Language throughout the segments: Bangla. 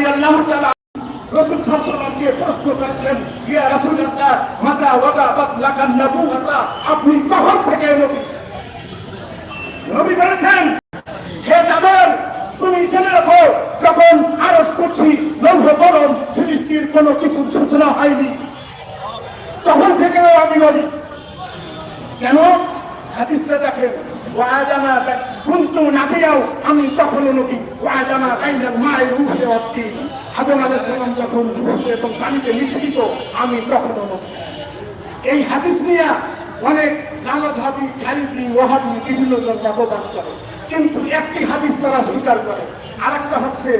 রাদিয়াল্লাহু তাআলা রাসূল আলাইহি প্রশ্ন করেছেন ইয়া রাসূলুল্লাহ মাতা ওয়াদাবাত লাকান নবুওয়াতা আপনি কখন থেকে নবী নবী বলেছেন হে জাবের তুমি জেনে রাখো যখন আরজ করছি লৌহ গরম সৃষ্টির কোনো কিছু সূচনা হয়নি তখন থেকেও আমি নবী কেন হাদিসটা দেখেন ওয়াজানা কুন্তু নাবিয়াও আমি তখন নবী ওয়াজানা বাইনাল মায়ের রূপে অর্থী আদম আলাইহিস সালাম যখন রূপ এবং পানিতে মিশ্রিত আমি তখন নবী এই হাদিস নিয়ে অনেক নামাজহাবি খারিজি ওয়াহাবি বিভিন্ন মতবাদ করে। কিন্তু একটি হাদিস তারা স্বীকার করে। আর একটা হচ্ছে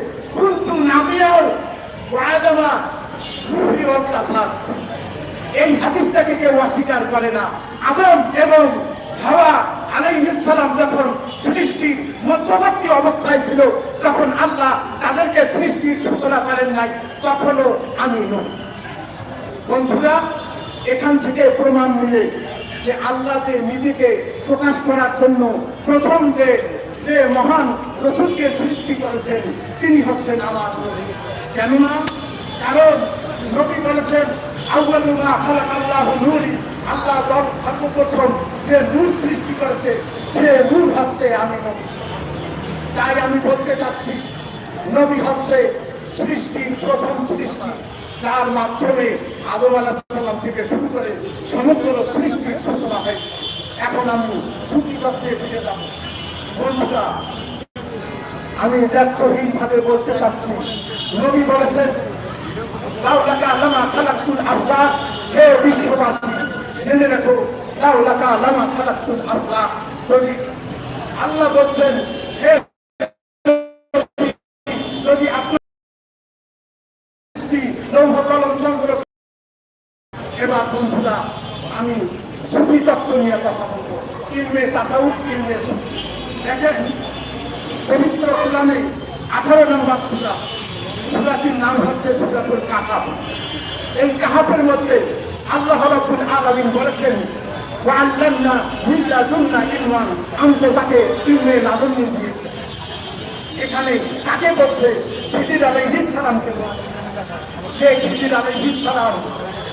এই হাদিসটাকে কেউ অস্বীকার করে না। আদম এবং হাওয়া আলাইহিসসালাম যখন সৃষ্টির মধ্যবর্তী অবস্থায় ছিল, যখন আল্লাহ তাদেরকে সৃষ্টির সূচনা করেন নাই, তখনও আমি নই। বন্ধুরা, এখান থেকে প্রমাণ মিলে যে আল্লাহ যে নিজেকে প্রকাশ করার জন্য প্রথম যে যে মহান রসুলকে সৃষ্টি করেছেন, তিনি হচ্ছেন আমার কেননা কারণ নবী বলেছেন আল্লাহ যে সৃষ্টি করেছে, সে আমি তাই আমি বলতে চাচ্ছি, নবী প্রথম সৃষ্টি, যার থেকে শুরু করে সমগ্র সূচনা এখন আমি সুখী তত্ত্বে ফিরে যাব। বন্ধুরা, আমি দায়িত্বহীন ভাবে বলতে চাচ্ছি, নবী বলেছেন লামা খালাকুল আল্লাহ হে বিশ্ববাসী, জেনে লাউলাকা লামা খালাকুল আল্লাহ যদি আল্লাহ বলছেন, হে যদি আপনার এবার বন্ধুরা, আমি সুফি তত্ত্ব নিয়ে কথা বলব। কিনবে তাকাউ সুফি দেখেন, পবিত্র কোরআনে আঠারো নম্বর সুরা। সুরাটির নাম হচ্ছে সুরাতুল কাহাব এই কাহাবের মধ্যে আল্লাহ রাব্বুল আলামিন বলেছেন ওয়াল্লামনা মিল্লা দুন্না ইলমান। আমি তো তাকে ইলমে লাদন্য দিয়েছি। এখানে কাকে বলছে? খিদির আলাইহিস সালামকে বলছে। সে খিদির আলাইহিস সালাম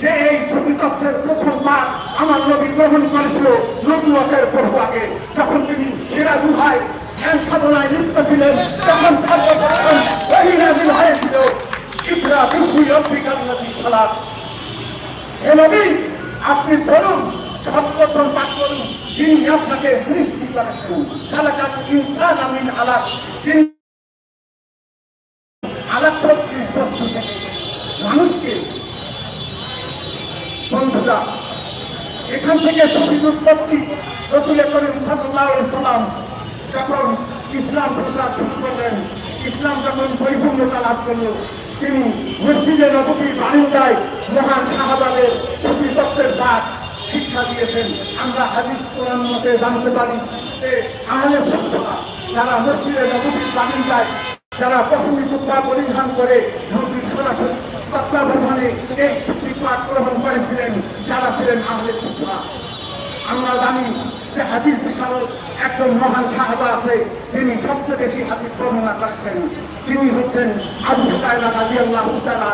যে এই ছবি তথ্যের প্রথম বার আমার নবী গ্রহণ করেছিল নবুয়তের বহু আগে যখন তিনি হেরা গুহায় ধ্যান সাধনায় লিপ্ত ছিলেন, তখন সর্বপ্রথম হয়েছিল আপনি বলুন, সর্বপ্রথম পাঠ করুন, যিনি আপনাকে সৃষ্টি করেছেন। খালাকাত ইনসান আমিন আলাক। তিনি পক্ষ থেকে মানুষকে বন্ধুরা, এখান থেকে সঠিক উৎপত্তি রসুল করেন সাল্লাহ সাল্লাম যখন ইসলাম প্রচার শুরু করলেন, ইসলাম যখন পরিপূর্ণতা লাভ করল, তিনি মসজিদে নবীর বাণিজ্যায় মহান শাহবাগের সতী তত্ত্বের পাঠ শিক্ষা দিয়েছেন। আমরা হাদিস, কোরআন মতে জানতে পারি যে আহলে সভ্যতা যারা মসজিদে নবীর বাণিজ্যায় যারা পশ্চিমী টুকরা পরিধান করে নবীর সরাসরি তত্ত্বাবধানে এই পাঠ গ্রহণ করেছিলেন যারা ছিলেন আহলে টুকরা আমরা জানি যে হাদিস বিশারদ একজন মহান সাহাবা আছে, যিনি সবচেয়ে বেশি হাদিস বর্ণনা করেছেন। তিনি হচ্ছেন আবু হুরায়রা রাদিয়াল্লাহু তাআলা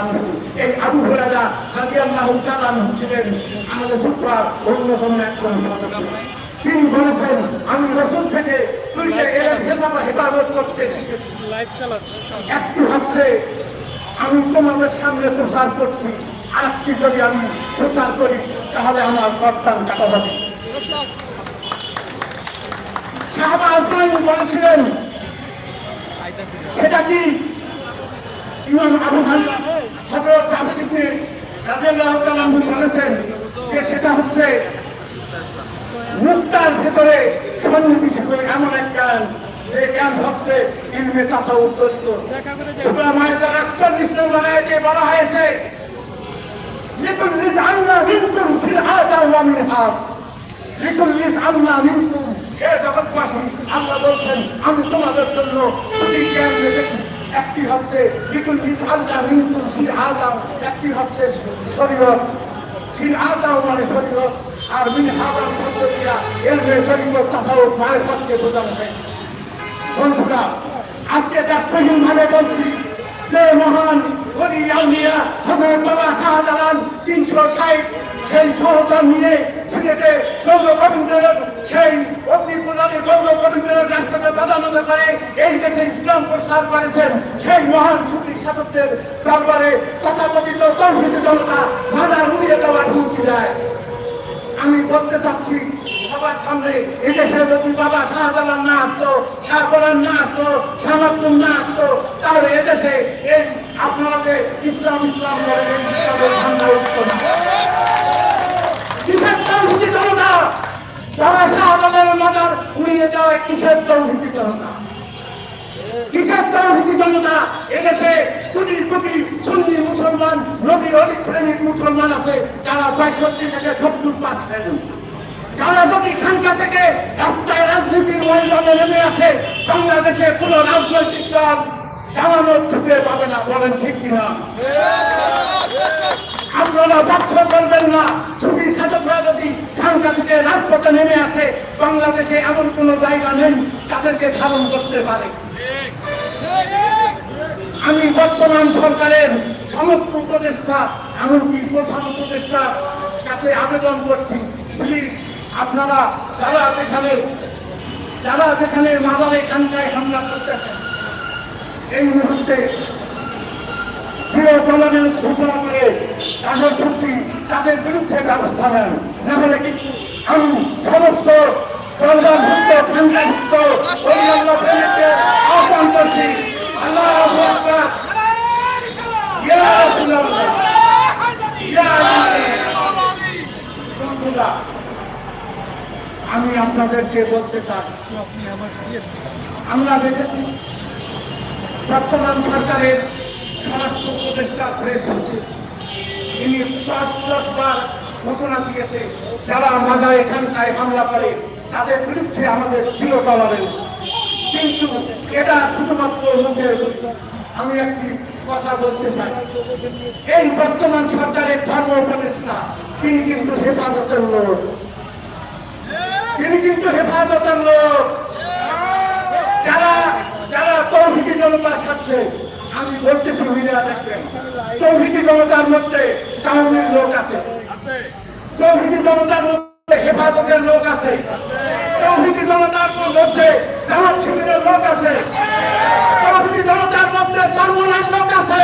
এই আবু হুরায়রা রাদিয়াল্লাহু তাআলা আনহু ছিলেন আহলে সুফার অন্যতম একজন সদস্য। তিনি বলেছেন, আমি রসুল থেকে তুইকে এর হেসাবা হেফাজত করতে একটি হচ্ছে আমি তোমাদের সামনে প্রচার করছি। একটি যদি আমি প্রচার করি, তাহলে আমার কর্তান কাটা হবে। বলেছিলেন, সেটা কি বলেছেন সেটা হচ্ছে ভেতরে এমন এক জ্ঞান, যে জ্ঞান হচ্ছে ইলমে তাসাউফ তরিত সূরা মায়েদার 41 নম্বর বলা হয়েছে লিকুল্লি জাআলনা মিনকুম শিরআতাম আনফাস লিকুল্লিস আল্লাহ মিনকুম হে জগৎবাসী আল্লাহ বলছেন আমি তোমাদের জন্য দুটি জ্ঞান রেখেছি একটি হচ্ছে লিকুল্লিস আল্লাহ মিনকুম সির আদাম একটি হচ্ছে শরীয়ত সির আদাম মানে শরীয়ত আর মিন হাবাম পদ্ধতিরা এর যে শরীয়ত তাছাড়াও মারেফতকে বোঝানো হয় বন্ধুরা আজকে দার্থহীন ভাবে বলছি যে মহান হরি আউলিয়া হজরত বাবা শাহজালাল, তিনশো ষাট। সেই সহযোগ নিয়ে সিলেটে গৌর গোবিন্দের সেই অগ্নিপুরাণে গৌর গোবিন্দের রাষ্ট্রকে প্রধানত করে এই দেশে ইসলাম প্রসার করেছেন সেই মহান সুফি সাধকদের দরবারে তথাকথিত তৌহিদ জনতা বাধা উড়িয়ে দেওয়ার হুমকি আমি বলতে চাচ্ছি সবার সামনে এদেশের যদি বাবা, শাহজালাল না আসতো, শাহজালাল না আসতো শাহাবুল না আসতো, তাহলে এদেশে এই আপনারা ইসলাম ইসলাম উঠতো না। বাবা শাহজালালের মাজার উড়িয়ে দেওয়া কিসের তৌহিদি জনতা? কিসের তৌহিদি জনতা? এদেশে কোটি কোটি মুসলমান, নবী অলিক প্রেমিক মুসলমান আছে, যারা পঁয়ষট্টি থেকে সত্তর পাচ্ছেন যারা যদি খানকা থেকে রাস্তায় রাজনীতির ময়দানে নেমে আসে। বাংলাদেশে কোনো রাজনৈতিক দল জানানো ঢুকে পাবে না, বলেন ঠিক কিনা? আপনারা ব্যর্থ করবেন না, ছুটি সাধকরা যদি খানকা থেকে রাজপথে নেমে আসে, বাংলাদেশে এমন কোনো জায়গা নেই তাদেরকে ধারণ করতে পারে। আমি বর্তমান সরকারের সমস্ত উপদেষ্টা, এমনকি প্রধান উপদেষ্টা কাছে আবেদন করছি। প্লিজ আপনারা যারা যেখানে যারা যেখানে মাদারে কান্দায় হামলা করতেছেন, এই মুহূর্তে চিরতলানের ঘোষণা করে তাদের প্রতি তাদের বিরুদ্ধে ব্যবস্থা নেন। না হলে কিন্তু আমি সমস্ত অন্যান্য আহ্বান করছি। আল্লাহ আকবার ইয়া রাসূলুল্লাহ ইয়া বন্ধুরা আমি আপনাদেরকে বলতে চাই, আমরা দেখেছি, বর্তমান সরকারের স্বরাষ্ট্র উপদেষ্টা প্রেস হচ্ছে তিনি পাঁচ দশ বার ঘোষণা দিয়েছে, যারা মাদা এখানটায় হামলা করে, তাদের বিরুদ্ধে আমাদের ছিল টলারেন্স। কিন্তু এটা শুধুমাত্র মুখের আমি একটি কথা বলতে চাই। এই বর্তমান সরকারের ধর্ম উপদেষ্টা, তিনি কিন্তু হেফাজতের লোক। তিনি কিন্তু হেফাজতের লোক। যারা যারা তৌহিদি জনতা সাথে আমি বলতেছি মহিলা দেখবেন, তৌহিদি জনতার মধ্যে কাউনের লোক আছে। তৌহিদি জনতার মধ্যে হেফাজতের লোক আছে। তৌহিদি জনতার মধ্যে জামাত শিবিরের লোক আছে তৌহিদি জনতার মধ্যে চর্মনার লোক আছে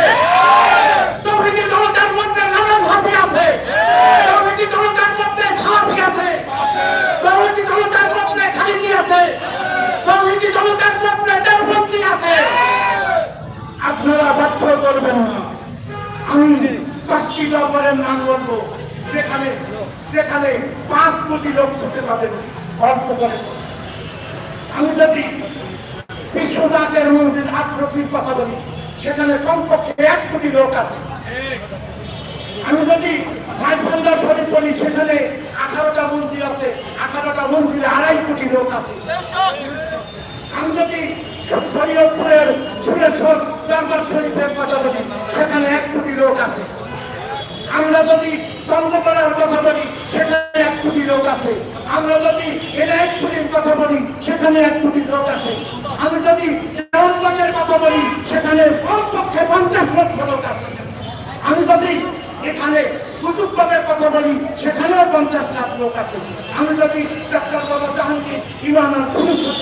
তৌহিদি জনতার মধ্যে নানান হাফি আছে তৌহিদি জনতার মধ্যে সাফি আছে তৌহিদি জনতার মধ্যে খালিদি আছে তৌহিদি জনতার মধ্যে দেওবন্দি আছে বাধ্য করবেন আমি পাঁচটি দরবারের নাম বলব, যেখানে যেখানে পাঁচ কোটি লোক হতে পারেন অল্প করে আমি যদি বিশ্বজাতের মন্দির আক্রোশীর কথা বলি, সেখানে কমপক্ষে এক কোটি লোক আছে। আমি যদি ভাইভান্ডার শরীফ বলি, সেখানে আঠারোটা মন্দির আছে, আঠারোটা মন্দিরে আড়াই কোটি লোক আছে। আমি যদি শরীয়তপুরের সুরেশ্বর দরবার শরীফের কথা বলি সেখানে এক কোটি লোক আছে। আমরা যদি চন্দ্রপাড়ার কথা বলি, সেখানে এক কোটি লোক আছে। আমরা যদি এর এক কোটির কথা বলি, সেখানে এক কোটি লোক আছে। আমি যদি দেওয়ানগঞ্জের কথা বলি, সেখানে কমপক্ষে পঞ্চাশ লক্ষ লোক আছে। আমি যদি এখানে কুতুববাগের কথা বলি, সেখানেও পঞ্চাশ লাখ লোক আছে। আমি যদি ডক্টর বাবা জাহাঙ্গীর ইমানার কথা বলি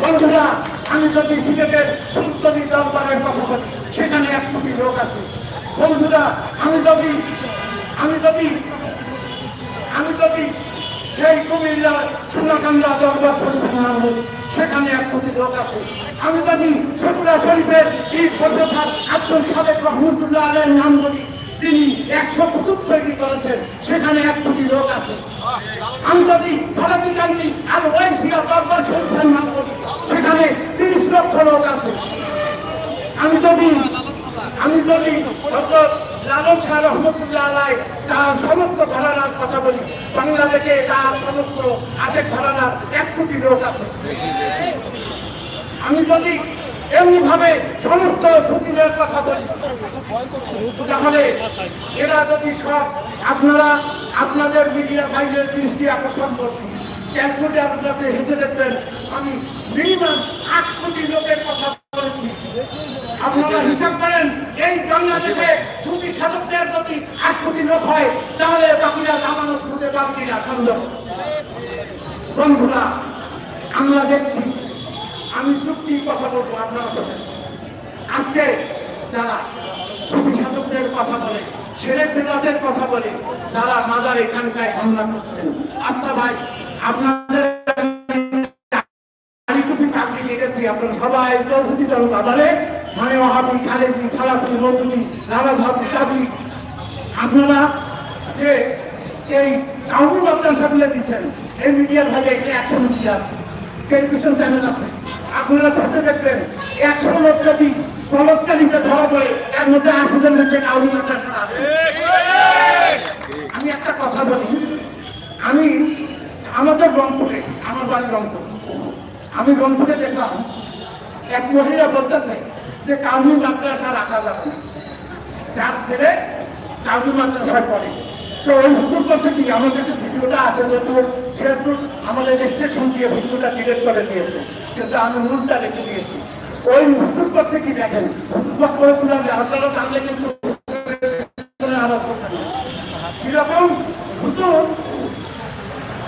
বন্ধুরা, আমি যদি সিলেটের ফুলতলি দরবারের কথা বলি, সেখানে এক কোটি লোক আছে। বন্ধুরা, আমি যদি আমি যদি আমি যদি সেই কুমিল্লার সোনাকান্দা দরবার শরীফের নাম বলি সেখানে এক কোটি লোক আছে। আমি যদি ছোটরা শরীফের এই প্রফেসর আব্দুল খালেক রহমতুল্লাহ আলের নাম বলি তিনি একশো তৈরি করেছেন, সেখানে এক কোটি লোক আছে। আমি যদি ভারতী গান্ধী আর ওয়েসিয়া দরবার নাম সেখানে তিরিশ লক্ষ লোক আছে। আমি যদি আমি যদি লালন শাহ রহমতুল্লাহ আলাই তার সমস্ত ঘরানার কথা বলি, বাংলাদেশে তার সমস্ত আছে ঘরানার এক কোটি লোক আছে। আমি যদি এমনি ভাবে সমস্ত ফকিরের কথা বলি। তাহলে এরা যদি সব আপনারা, আপনাদের মিডিয়া ভাইদের দৃষ্টি আকর্ষণ করছি ক্যালকুলেটার আপনাদের হেঁটে দেখবেন, আমি মিনিমাম আট কোটি লোকের কথা বলেছি। আপনারা হিসাব করেন, এই বাংলাদেশে ছুটি সাধকদের যদি আট কোটি লোক হয়, তাহলে বাকিরা জামানত খুঁজে পাবে কিনা সন্দেহ। বন্ধুরা, আমরা দেখছি আমি যুক্তি কথা বলব, আপনারা শোনেন আজকে যারা ছবি সাধকদের কথা বলে ছেলে পেদাদের কথা বলে, যারা মাদার এখানকায় হামলা করছেন। আচ্ছা ভাই, আপনাদের আপনারা সবাই মানে আপনারা যে এই কাউন্ট মাদ্রাসাগুলো দিচ্ছেন, এই মিডিয়ার এখানে একশো মিডিয়া টেলিভিশন চ্যানেল আছে। আপনারা কাছে দেখবেন একশো লোক যদি বলৎকারীতে ধরা পড়ে এর মধ্যে আশি জন হচ্ছে আমি একটা কথা বলি। আমি আমাদের রংপুরে, আমার বাড়ি রংপুর। আমি রংপুরে দেখলাম এক মহিলা বলতেছে যে কাউনি মাদ্রাসা রাখা যাবে যার ছেলে কাউনি মাদ্রাসায় পড়ে। তো ওই হুজুর করছে কি, আমার কাছে ভিডিওটা আছে, যেহেতু যেহেতু আমাদের রেস্ট্রিকশন দিয়ে ভিডিওটা ডিলেট করে দিয়েছে। কিন্তু আমি মূলটা রেখে দিয়েছি, ওই হুজুর করছে কি দেখেন আপনারা কিন্তু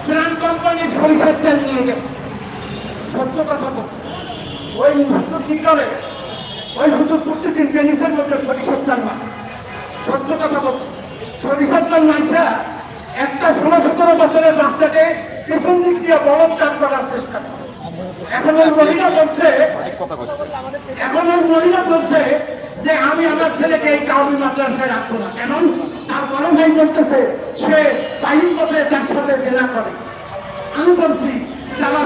প্রাণ নিয়ে ওই মুহূর্ত মধ্যে একটা ষোলো সতেরো বছরের বাচ্চাকে পেছন দিক দিয়ে বলৎকার করার চেষ্টা করে। এখন ওই মহিলা বলছে এখন ওই মহিলা বলছে যে আমি আমার ছেলেকে এই কাউরি মাদ্রাসায় রাখব না। কেন তার বড় ভাই বলতেছে সে বাহির পথে তার সাথে জেলা করে। আমি বলছি যারা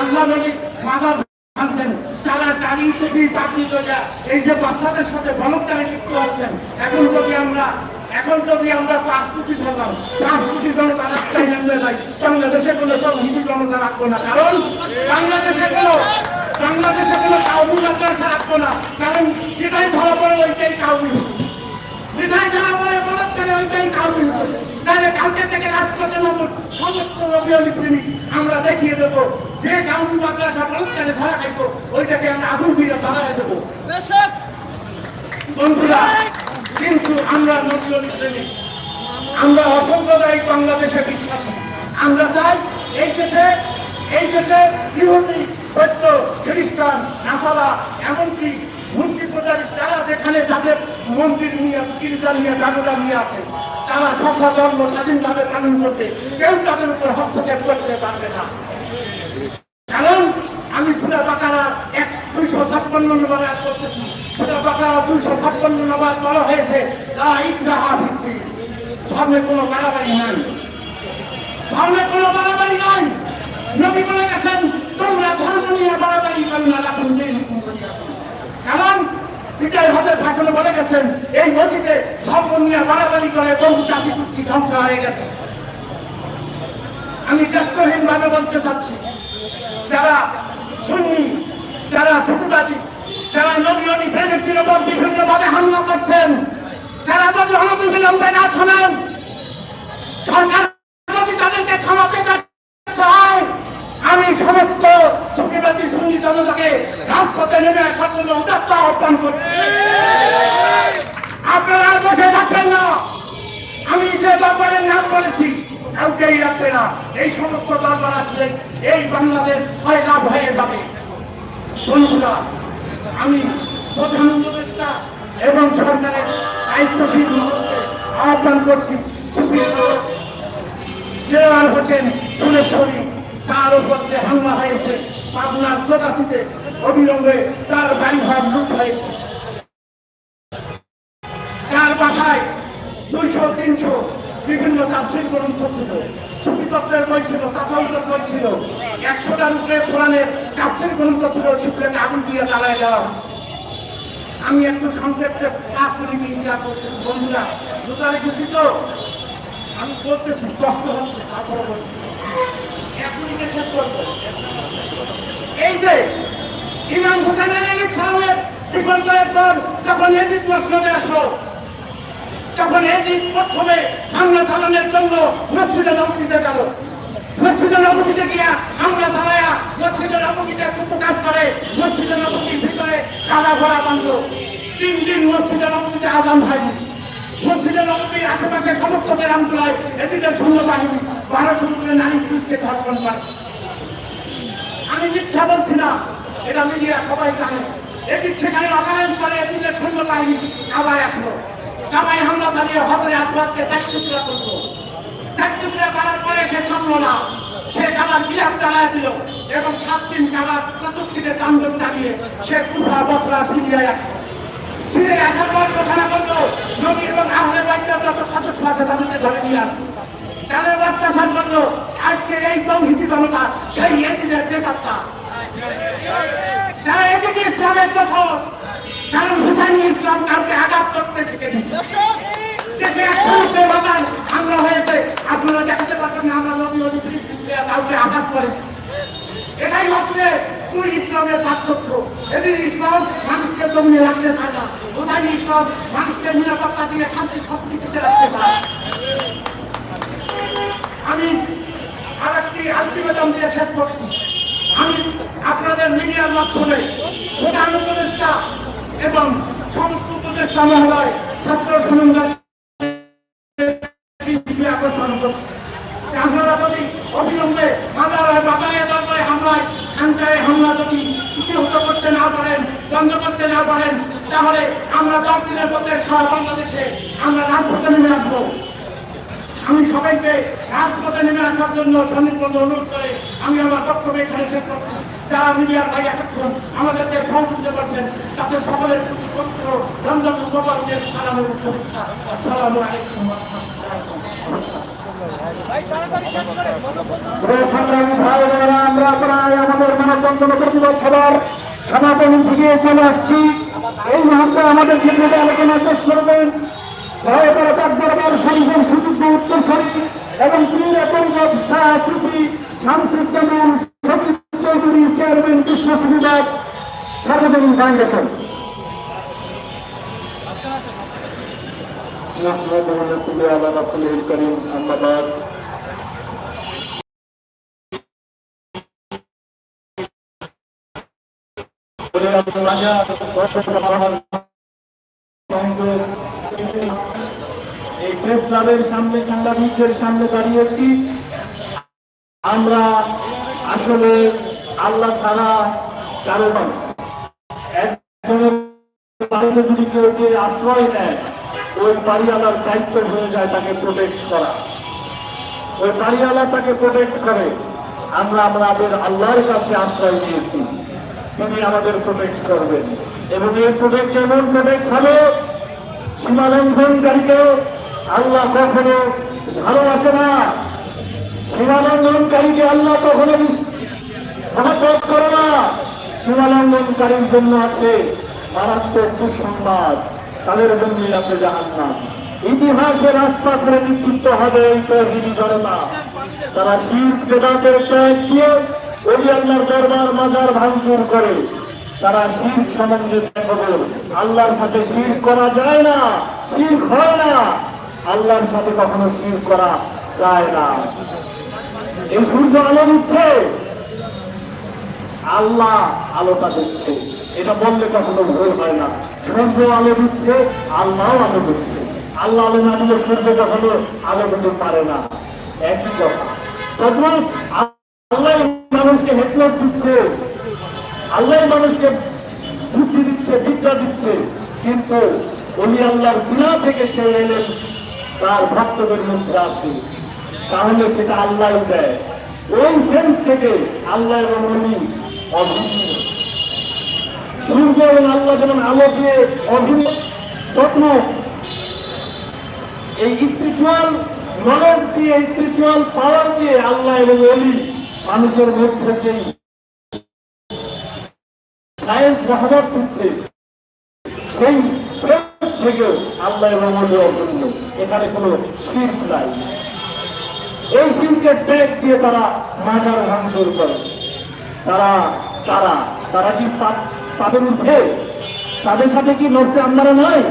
আল্লাহ মাদা তারা গাড়ি টুপি চাকরি এই যে বাচ্চাদের সাথে বলকারে যুক্ত হচ্ছেন এখন যদি আমরা এখন যদি আমরা পাঁচ কোটি ধরলাম পাঁচ কোটি জনতা রাস্তায় নামলে যাই বাংলাদেশে কোনো সব হিন্দু জনতা রাখব না। কারণ বাংলাদেশে কোনো বাংলাদেশে কোনো কাউবি মাদ্রাসা রাখব না। কারণ যেটাই ধরা পড়ে ওইটাই কাউবি যেটাই ধরা পড়ে বলৎকারে ওইটাই কাউবি হতো তাহলে কালকে থেকে রাজপথে নতুন সমস্ত প্রেমিক আমরা দেখিয়ে দেবো। যে কাউবি মাদ্রাসা বলৎকারে ধরা খাইতো ওইটাকে আমরা আগুন দিয়ে ধরাই দেবো। বন্ধুরা কিন্তু আমরা নজরুল প্রেমিক আমরা অসাম্প্রদায়িক বাংলাদেশে বিশ্বাসী আমরা চাই এই দেশে এই দেশে ইহুদি সত্য, খ্রিস্টান, নাসারা, এমনকি মূর্তি পূজারী যারা যেখানে যাদের মন্দির নিয়ে কীর্তন নিয়ে গাড়ুরা নিয়ে আছে, তারা সস্তা ধর্ম স্বাধীনভাবে পালন করতে কেউ তাদের উপর হস্তক্ষেপ করতে পারবে না। কারণ আমি সুরা বাকারা এক দুইশো ছাপ্পান্ন নম্বর করতেছি সুরা বাকারা দুইশো ছাপ্পান্ন নম্বর বলা হয়েছে। লা ইকরাহা ফিদ্দিন। ধর্মে কোনো বাড়াবাড়ি নাই। ধর্মে কোনো বাড়াবাড়ি নাই। নবী বলে গেছেন, তোমরা ধর্ম নিয়ে বাড়াবাড়ি করো না রাখুন কারণ বিজয় হজের ভাষণে বলে গেছেন, এই নদীতে ধর্ম নিয়ে বাড়াবাড়ি করে বহু জাতি কুর্তি ধ্বংস হয়ে গেছে। আমি তত্ত্বহীন ভাবে বলতে চাচ্ছি, যারা সুন্নি, যারা ছোটবাদী যারা নবী প্রেমিকদের উপর বিভিন্নভাবে হামলা করছেন তারা যদি অনতি বিলম্বে না থামেন, সরকার যদি তাদেরকে হয় আমি সমস্ত সুখীবাদী সুন্নি জনতাকে রাজপথে নেমে আসার জন্য উদাত্ত আহ্বান করছি। আপনারা বসে থাকবেন না। আমি যে দরবারের নাম বলেছি, কাউকেই রাখবে না। এই সমস্ত দরবার আসলে এই বাংলাদেশ হয় লাভ হয়ে যাবে। বন্ধুরা আমি প্রধান উপদেষ্টা এবং সরকারের দায়িত্বশীল আহ্বান করছি হোসেন সুরেশ্বরী, তার উপর যে হামলা হয়েছে, পাবনার প্রকাশিতে অবিলম্বে তার বাড়ি ঘর লুট হয়েছে। তার বাসায় দুইশো, তিনশো বিভিন্ন তাফসির গ্রন্থ ছিল সুফিতত্ত্বের বই ছিল তাসাউদের বই ছিল। একশোটার উপরে কোরআনের তাফসির গ্রন্থ ছিল, সেগুলোকে আগুন দিয়ে জ্বালায় দেওয়া। আমি একটু সংক্ষেপে পাঁচ মিনিট ইন্ডিয়া করতেছি। বন্ধুরা, জুতা রেখেছি তো? আমি করতেছি কষ্ট হচ্ছে, তারপরে। এক শেষ করব। এই যে, ইমাম হুসেন আলী সাহেব বিপর্যয়ের পর যখন এদিন মসজিদে আসলো তখন এদিন প্রথমে হামলা চালানোর জন্য মসজিদে নবীতে গেল, মসজিদে নবীতে গিয়া হামলা চালায়া মসজিদে নবীতে কুপকাজ করে, মসজিদে নবীর ভিতরে কাদা ভরা বাঁধল তিন দিন মসজিদে নবীতে আজান হয়নি। মসজিদে নবীর আশেপাশে সমস্ত গ্রামগুলোয় এদিকে সৈন্য বাহিনী বারোশো করে নারী পুলিশকে ধর্ষণ করে। আমি মিথ্যা বলছি না, এটা মিডিয়া সবাই জানে। এদিক সেখানে অকারেন্স করে এদিকে সৈন্য বাহিনী কাবায় আসলো। কাবায় হামলা চালিয়ে হজরে আসবাদকে টুকরা করল। টুকরা করার পরে সে থামলো না। সে কাবার বিলাপ চালায় দিল এবং সাত দিন কাবার চতুর্থীতে তাণ্ডব চালিয়ে সে কুফা, বসরা, সিরিয়ায় আসলো সিরিয়ায় আসার পর ঘোষণা করল, নবী এবং আহলে যত তাদেরকে ধরে নিয়ে আসলো তাদের অত্যাচার করল, আজকে এই তৌহিদি জনতা, সেই এদিনের বেকারটা যারা এদিকে ইসলামের দোষর। কারণ হুসাইনি ইসলাম কাউকে আঘাত করতে শিখেনি। দেশে একটা উঠবে বাগান হামলা হয়েছে। আপনারা দেখাতে পারবেন না, আমরা নবী অলি কাউকে আঘাত করেছি। এটাই হচ্ছে তুই ইসলামের পার্থক্য। এদিন ইসলাম মানুষকে দমিয়ে রাখতে চায় না। হুসাইনি ইসলাম মানুষকে নিরাপত্তা দিয়ে শান্তি সম্প্রীতিতে রাখতে চায়। আমি আরেকটি আলটিমেটাম দিয়ে শেষ করছি। আমি আপনাদের মিডিয়ার মাধ্যমে উপদেষ্টা এবং সমস্ত মহোদয় ছাত্র অবিলম্বে বাজারে হামলায় হামলা যদি প্রতিহত করতে না পারেন, বন্ধ করতে না পারেন, তাহলে আমরা দশ দিনের মধ্যে সারা বাংলাদেশে আমরা রাজপথে নেমে আসব। আমি সবাইকে রাজপথে নেমে আসার জন্য সন্নিগ্ধ অনুরোধ করে আমি আমার বক্তব্য এখানে শেষ যারা মিডিয়ার ভাই এতক্ষণ আমাদেরকে সহযোগিতা করছেন তাদের সকলের প্রতি পবিত্র রমজান মুবারকের সালামের শুভেচ্ছা আমরা প্রায় আমাদের মানববন্ধন প্রতিবাদ সমাপনী থেকে চলে আসছি। এই মুহূর্তে আমাদের কেন্দ্রে আলোচনা পেশ করবেন ভারতের কার্যকর শরীফের সুযোগ্য উত্তরসরী এবং প্রিয় পরিষদ শাহ সুফি শামসুজ্জামান সতীশ চৌধুরী চেয়ারম্যান কৃষ্ণ সুবিধার সার্বজনীন ফাউন্ডেশন نحمده ونصلي على رسوله الكريم أما بعد এই প্রেস ক্লাবের সামনে সাংবাদিকদের সামনে দাঁড়িয়েছি আমরা আসলে আল্লাহ ছাড়া কারও নয় যদি কেউ যে আশ্রয় নেয়, ওই বাড়িওয়ালার দায়িত্ব হয়ে যায় তাকে প্রোটেক্ট করা। ওই বাড়িওয়ালা তাকে প্রোটেক্ট করে। আমরা আমাদের আল্লাহর কাছে আশ্রয় নিয়েছি। তিনি আমাদের প্রোটেক্ট করবেন। এবং এই প্রোটেক্ট এমন প্রোটেক্ট হবে সীমা লঙ্ঘনকারীকে আল্লাহ কখনো ভালোবাসে না। সীমা লঙ্ঘনকারীকে আল্লাহ কখনো মহাপত করে না। সীমা জন্য আছে মারাত্মক দুঃসংবাদ। তাদের জন্যই আছে জাহান্নাম। ইতিহাসের রাজপাত্রে নেতৃত্ব হবে এই তহিদি জনতা। তারা শির বেদাতের দিয়ে আল্লাহর দরবার মাজার ভাঙচুর করে। তারা শির সম্বন্ধে দেখবে আল্লাহর সাথে শির করা যায় না, শির হয় না। আল্লাহর সাথে কখনো শির করা যায় না। এই সূর্য আলো দিচ্ছে। আল্লাহ আলোটা দিচ্ছে। এটা বললে কখনো ভুল হয় না। সূর্য আলো দিচ্ছে আল্লাহ আলো দিচ্ছে। আল্লাহ আলো না দিলে সূর্য কখনো আলো দিতে পারে না। একই কথা। আল্লাহ মানুষকে হেকমত দিচ্ছে। আল্লাহ মানুষকে বুদ্ধি দিচ্ছে, বিদ্যা দিচ্ছে। কিন্তু উনি আল্লাহর সিনা থেকে সে এলেন, তার ভক্তদের মধ্যে আসে। তাহলে সেটা আল্লাহ দেয়। ওই সেন্স থেকে আল্লাহ এবং সূর্য এবং আল্লাহ যেমন আলো দিয়ে অভিন্ন স্বপ্ন এই স্পিরিচুয়াল নলেজ দিয়ে স্পিরিচুয়াল পাওয়ার দিয়ে আল্লাহ এবং অলি মানুষের মধ্যে সেই সায়েন্স মহাবত দিচ্ছে সেই থেকেও আল্লাহ এবং অন্য অপূর্ণ এখানে কোনো শিল্প নাই। এই শিল্পকে ট্যাগ দিয়ে তারা মাজার ভাঙচুর করে। তারা তারা তারা কি তাদের উঠে তাদের সাথে কি নড়ছে আমরা নয়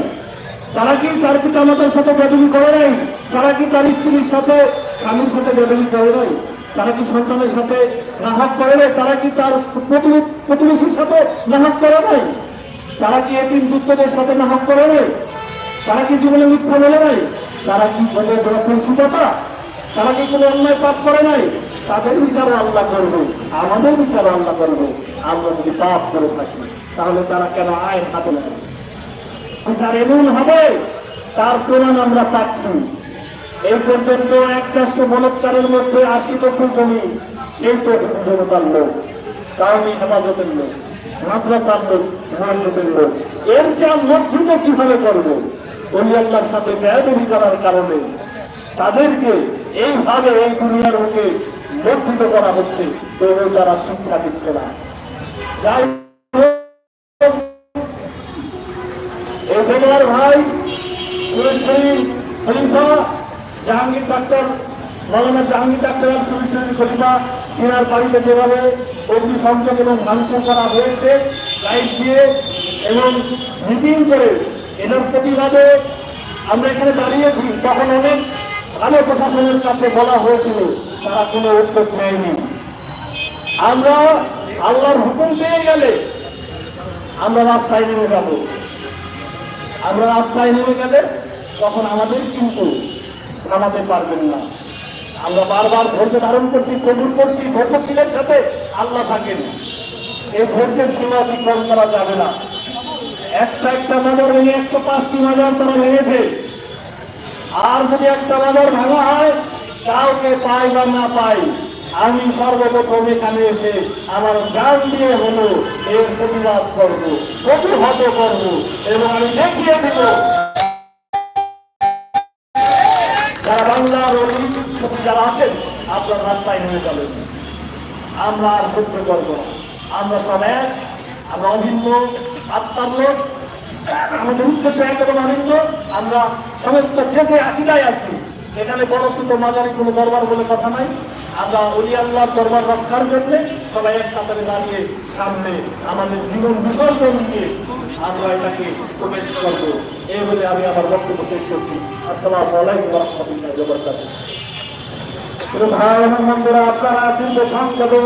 তারা কি তার পিতা মাতার সাথে বেদবি করে নাই? তারা কি তার স্ত্রীর সাথে, স্বামীর সাথে বেদবি করে নাই? তারা কি সন্তানের সাথে নাহাক করে নাই? তারা কি তার প্রতিবে- প্রতিবেশীর সাথে নাহাক করে নাই? তারা কি এতিম দুস্থদের সাথে নাহাক করে নাই? তারা কি জীবনে মিথ্যা বলে নাই? তারা কি বলে রক্ষণশীলতা তারা কি কোনো অন্যায় পাপ করে নাই? তাদের বিচার আল্লাহ করবে, আমাদের বিচার আল্লাহ করবে। আমরা যদি পাপ করে থাকি, তাহলে তারা কেন আয় হাতে নেবে? বিচার এমন হবে, তার প্রমাণ আমরা পাচ্ছি। এই পর্যন্ত এক রাষ্ট্র বলৎকারের মধ্যে আশি লক্ষ জমি, সেই তো জনতার লোক কারণে হেফাজতের লোক, মাদ্রাসার লোক, হেফাজতের লোক। এর চেয়ে মসজিদে কীভাবে করব? অলি আল্লাহর সাথে ব্যয়দবি করার কারণে। তাদেরকে এইভাবে এই দুনিয়ার মুখে লজ্জিত করা হচ্ছে, তবু তারা শিক্ষা দিচ্ছে না। ভাই জাহাঙ্গীর ডাক্তার জাহাঙ্গীর ডাক্তার বাড়িতে যেভাবে অগ্নি সংযোগ এবং করা হয়েছে, লাইট দিয়ে এবং মিটিং করে এনার প্রতিবাদে আমরা এখানে দাঁড়িয়েছি, তখন অনেক ভালো প্রশাসনের কাছে বলা হয়েছিল। তারা কোনো উদ্যোগ নেয়নি। আমরা আল্লাহর হুকুম পেয়ে গেলে আমরা রাস্তায় নেমে যাব। আমরা রাস্তায় নেমে গেলে তখন আমাদের কিন্তু থামাতে পারবেন না। আমরা বারবার ধৈর্য ধারণ করছি, কবুল করছি ধৈর্যশীলের সাথে আল্লাহ থাকেন। এই ধৈর্যের সীমা অতিক্রম করা যাবে না। একটা একটা মাজার ভেঙে একশো পাঁচটি মাজার তারা ভেঙেছে। আর যদি একটা মাজার ভাঙা হয় কাউকে পাই বা না পাই, আমি সর্বপ্রথম এখানে এসে আমার গান দিয়ে হলো এর প্রতিবাদ করব, প্রতিহত করব এবং আমি দেখিয়ে দেব। যারা বাংলার অলি যারা আছেন, আপনার রাস্তায় নেমে যাবেন। আমরা আর সহ্য করব আমরা সব এক, আমরা অভিন্ন, আত্মার লোক। আমাদের উদ্দেশ্য এক এবং অভিন্ন। আমরা সমস্ত যে যে আকিদায় আছি। এখানে বড় ছোট মাঝারি কোনো দরবার বলে কথা নাই। আমরা অলি আল্লাহর দরবার রক্ষার জন্য সবাই একসাথে দাঁড়িয়ে সামনে আমাদের জীবন বিসর্জন দিয়ে আমরা এটাকে প্রবেশ করব। এই বলে আমি আমার বক্তব্য শেষ করছি। আসসালাম আলাইকুম রহমতুল্লাহ ভাই এবং বন্ধুরা আপনারা দীর্ঘ সংসদের